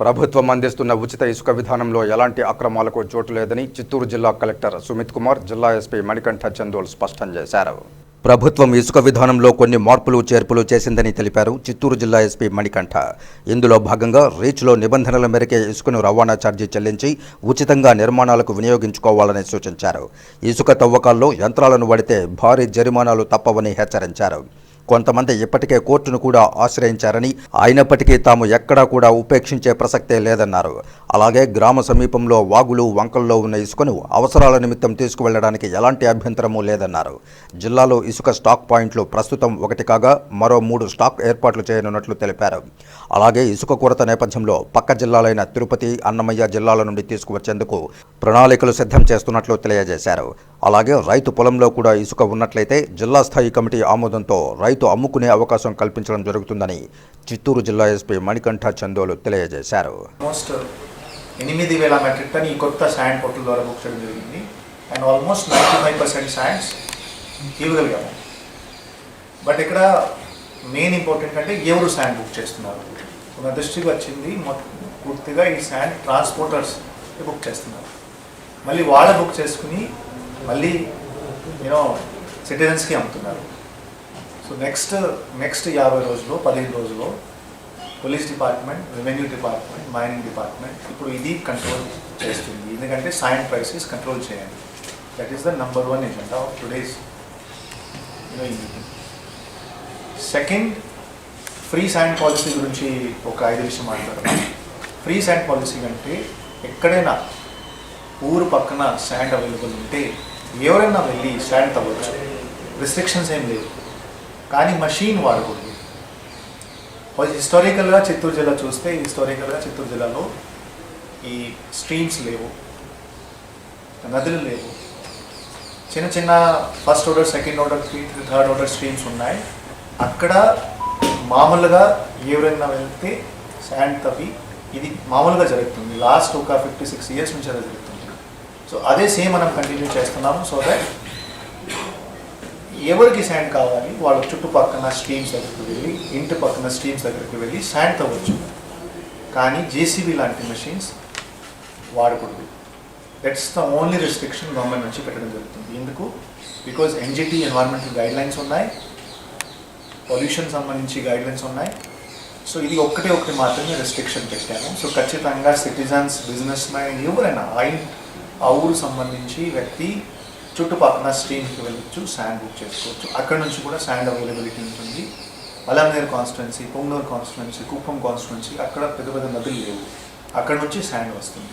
ప్రభుత్వం అందిస్తున్న ఉచిత ఇసుక విధానంలో ఎలాంటి అక్రమాలకు చోటు లేదని చిత్తూరు జిల్లా కలెక్టర్ సుమిత్ కుమార్ జిల్లా ఎస్పీ మణికంఠ చందోల్ స్పష్టం చేశారు. ప్రభుత్వం ఇసుక విధానంలో కొన్ని మార్పులు చేర్పులు చేసిందని తెలిపారు చిత్తూరు జిల్లా ఎస్పీ మణికంఠ. ఇందులో భాగంగా రీచ్లో నిబంధనల మేరకే ఇసుకను రవాణా ఛార్జీ చెల్లించి ఉచితంగా నిర్మాణాలకు వినియోగించుకోవాలని సూచించారు. ఇసుక తవ్వకాల్లో యంత్రాలను వాడితే భారీ జరిమానాలు తప్పవని హెచ్చరించారు. కొంతమంది ఇప్పటికే కోర్టును కూడా ఆశ్రయించారని అయినప్పటికీ తాము ఎక్కడా కూడా ఉపేక్షించే ప్రసక్తే లేదన్నారు. అలాగే గ్రామ సమీపంలో వాగులు వంకల్లో ఉన్న ఇసుకను అవసరాల నిమిత్తం తీసుకువెళ్ళడానికి ఎలాంటి అభ్యంతరమూ లేదన్నారు. జిల్లాలో ఇసుక స్టాక్ పాయింట్లు ప్రస్తుతం ఒకటి కాగా మరో మూడు స్టాక్ ఏర్పాట్లు చేయనున్నట్లు తెలిపారు. అలాగే ఇసుక కొరత నేపథ్యంలో పక్క జిల్లాలైన తిరుపతి అన్నమయ్య జిల్లాల నుండి తీసుకువచ్చేందుకు ప్రణాళికలు సిద్ధం చేస్తున్నట్లు తెలియజేశారు. అలాగే రైతు పొలంలో కూడా ఇసుక ఉన్నట్లయితే జిల్లా స్థాయి కమిటీ ఆమోదంతో రైతు అమ్ముకునే అవకాశం కల్పించడం జరుగుతుందని చిత్తూరు జిల్లా ఎస్పీ మణికంఠ చందోలు తెలియజేశారు. ఆల్మోస్ట్ ఎనిమిది వేల మెట్రిక్ టన్ ఈ కొత్త శాండ్ పోర్టల్ ద్వారా బుక్ చేయడం జరిగింది. And almost ninety five percent sands ఇవ్వగలిగాము. But ఇక్కడ మెయిన్ ఇంపార్టెంట్ అంటే ఎవరు శాండ్ బుక్ చేస్తున్నారు? నా దృష్టికి వచ్చింది పూర్తిగా ఈ శాండ్ ట్రాన్స్పోర్టర్స్ బుక్ చేస్తున్నారు. మళ్ళీ వాళ్ళ బుక్ చేసుకుని మళ్ళీ యూనో సిటిజన్స్కి అమ్ముతున్నారు. సో నెక్స్ట్ నెక్స్ట్ యాభై రోజుల్లో పదిహేను రోజుల్లో police department revenue department mining department ఇప్పుడు ఇది కంట్రోల్ చేస్తుంది. ఎందుకంటే సాయం ప్రైసెస్ కంట్రోల్ చేయాలి. That is the number one agenda of today's you know ఈ meeting second free sand policy గురించి ఒక ఐదు విషయం మాట్లాడదాం. ఫ్రీ శాండ్ పాలసీ అంటే ఎక్కడైనా ఊరు పక్కన శాండ్ అవైలబుల్ ఉంటే ఎవరైనా వెళ్ళి స్టాండ్ తవ్వచ్చు. రిస్ట్రిక్షన్స్ ఏం లేవు. కానీ మషీన్ వాడకూడదు హిస్టారికల్గా చిత్తూరు జిల్లా చూస్తే హిస్టారికల్గా చిత్తూరు జిల్లాలో ఈ స్ట్రీమ్స్ లేవు. నదులు లేవు. చిన్న చిన్న first order second order three third order streams ఉన్నాయి. అక్కడ మామూలుగా ఎవరైనా వెళ్తే శాండ్ తవ్వి ఇది మామూలుగా జరుగుతుంది. లాస్ట్ ఒక ఫిఫ్టీ సిక్స్ ఇయర్స్ నుంచి అలా జరుగుతుంది. సో అదే సేమ్ మనం కంటిన్యూ చేస్తున్నాము. సో దట్ ఎవరికి శాండ్ కావాలి వాళ్ళ చుట్టుపక్కన స్ట్రీమ్స్ దగ్గరికి వెళ్ళి ఇంటి పక్కన స్ట్రీమ్స్ దగ్గరికి వెళ్ళి శాండ్ తవ్వచ్చు కానీ జేసీబీ లాంటి మెషిన్స్ వాడకూడదు. That's the only restriction government నుంచి పెట్టడం జరుగుతుంది. ఎందుకు? Because NGT environmental guidelines ఉన్నాయి. పొల్యూషన్ సంబంధించి గైడ్ లైన్స్ ఉన్నాయి. సో ఇది ఒక్కటే ఒకటి మాత్రమే రెస్ట్రిక్షన్ పెట్టాము. సో ఖచ్చితంగా సిటిజన్స్ బిజినెస్ మ్యాన్ ఎవరైనా ఆ ఆ ఊరు సంబంధించి వ్యక్తి చుట్టుపక్కల స్ట్రీమ్కి వెళ్ళొచ్చు శాండ్ బుక్ చేసుకోవచ్చు. అక్కడ నుంచి కూడా శాండ్ అవైలబిలిటీ ఉంటుంది. Palamaner constituency Punganur constituency Kuppam constituency అక్కడ పెద్ద పెద్ద నదులు లేవు. అక్కడ నుంచి శాండ్ వస్తుంది.